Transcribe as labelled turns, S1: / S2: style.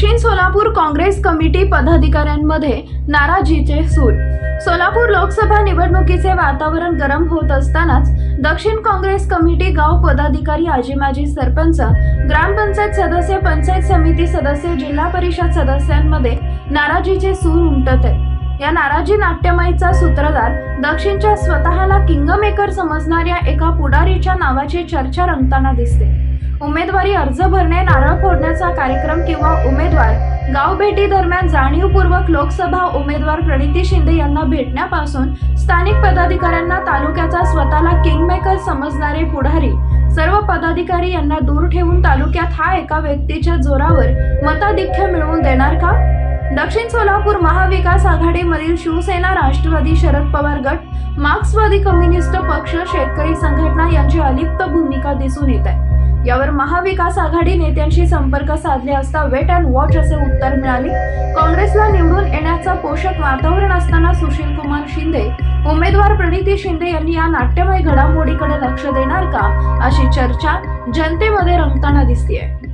S1: Solapur Congress committee पदाधिकाऱ्यांमध्ये नाराजीचे सूर. सोलापूर लोकसभा निवडणुकीचे वातावरण गरम होत असतानाच दक्षिण काँग्रेस कमिटी गाव पदाधिकारी आजी माजी सरपंच ग्रामपंचायत सदस्य पंचायत समिती सदस्य जिल्हा परिषद सदस्यांमध्ये नाराजीचे सूर उमटत आहेत. या नाराजी नाट्यमयचा सूत्रधार दक्षिणच्या स्वतःला किंगमेकर समजणाऱ्या एका पुढारीच्या नावाची चर्चा रंगताना दिसते. उमेदवारी अर्ज भरणे नारळ फोडण्याचा कार्यक्रम किंवा उमेदवार गाव भेटी दरम्यान जाणीवपूर्वक लोकसभा उमेदवार प्रणिती शिंदे यांना भेटण्यापासून स्थानिक पदाधिकाऱ्यांना तालुक्याचा स्वतःला किंगमेकर समजणारे पुढारी सर्व पदाधिकारी यांना दूर ठेवून तालुक्यात हा एका व्यक्तीच्या जोरावर मताधिक्य मिळवून देणार दक्षिण सोलापूर महाविकास आघाडीमधील शिवसेना राष्ट्रवादी शरद पवार गट मार्क्सवादी कम्युनिस्ट पक्ष शेतकरी संघटना यांची अलिप्त भूमिका दिसून येत आहे. यावर महाविकास आघाडी नेत्यांशी संपर्क साधले असता वेट अँड वॉच असे उत्तर मिळाले. काँग्रेसला निवडून येण्याचा पोषक वातावरण असताना सुशील कुमार शिंदे उमेदवार प्रणिती शिंदे यांनी या नाट्यमय घडामोडीकडे लक्ष देणार का अशी चर्चा जनतेमध्ये रंगताना दिसतीये.